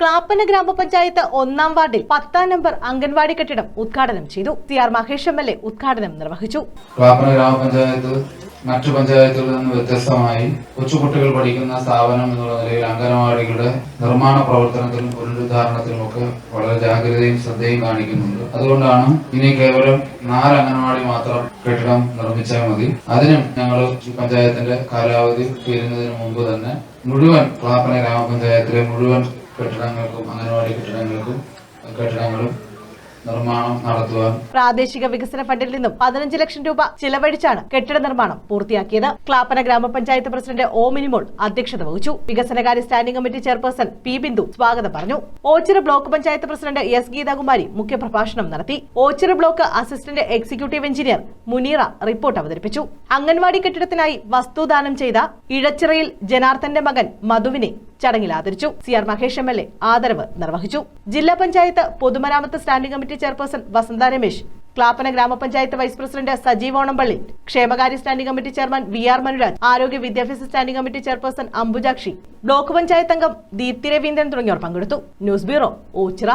ക്ലാപ്പന ഗ്രാമപഞ്ചായത്ത് ഒന്നാം വാർഡിൽ പത്താം നമ്പർ അംഗൻവാടി കെട്ടിടം ഉദ്ഘാടനം ചെയ്തു. C R Mahesh M L A ഉദ്ഘാടനം നിർവഹിച്ചു. ക്ലാപ്പന ഗ്രാമപഞ്ചായത്ത് മറ്റു പഞ്ചായത്തുകളിൽ നിന്ന് വ്യത്യസ്തമായി കൊച്ചുകുട്ടികൾ പഠിക്കുന്ന സ്ഥാപനം എന്നുള്ള നിലയിൽ അംഗനവാടികളുടെ നിർമ്മാണ പ്രവർത്തനത്തിലും പുനരുദ്ധാരണത്തിലുമൊക്കെ വളരെ ജാഗ്രതയും ശ്രദ്ധയും കാണിക്കുന്നുണ്ട്. അതുകൊണ്ടാണ് ഇനി കേവലം നാല് അംഗനവാടി മാത്രം കെട്ടിടം നിർമ്മിച്ചാൽ മതി. അതിനും ഞങ്ങൾ പഞ്ചായത്തിന്റെ കാലാവധി തീരുന്നതിന് മുമ്പ് തന്നെ മുഴുവൻ ക്ലാപ്പന ഗ്രാമപഞ്ചായത്തിലെ മുഴുവൻ കെട്ടിടങ്ങൾക്കും അംഗനവാടി കെട്ടിടങ്ങൾക്കും കെട്ടിടങ്ങളും നിർമ്മാണം നടത്തുവാൻ പ്രാദേശിക വികസന ഫണ്ടിൽ നിന്നും പതിനഞ്ച് ലക്ഷം രൂപ ചിലവഴിച്ചാണ് കെട്ടിട നിർമ്മാണം പൂർത്തിയാക്കിയത്. ക്ലാപ്പന ഗ്രാമപഞ്ചായത്ത് പ്രസിഡന്റ് ഒ മിനിമോൾ അധ്യക്ഷത വഹിച്ചു. വികസനകാര്യ standing committee chairperson P Bindu സ്വാഗതം പറഞ്ഞു. Ochira block panchayat president S Geethakumari മുഖ്യപ്രഭാഷണം നടത്തി. Ochira block assistant executive engineer Muneera report അവതരിപ്പിച്ചു. അംഗൻവാടി കെട്ടിടത്തിനായി വസ്തുദാനം ചെയ്ത ഇഴച്ചിറയിൽ ജനാർദ്ദന്റെ മകൻ മധുവിനെ ചടങ്ങിൽ ആദരിച്ചു. C R Mahesh M L A ആദരവ് നിർവഹിച്ചു. ജില്ലാ പഞ്ചായത്ത് പൊതുമരാമത്ത് standing committee chairperson Vasantha Ramesh Clappana ഗ്രാമപഞ്ചായത്ത് വൈസ് പ്രസിഡന്റ് സജീവ് ഓണംപള്ളി ക്ഷേമകാര്യ standing committee chairman V R Manuraj ആരോഗ്യ വിദ്യാഭ്യാസ standing committee chairperson Ambujakshi block panchayat അംഗം ദീപ്തി രവീന്ദ്രൻ തുടങ്ങിയവർ പങ്കെടുത്തു. News bureau Ochira.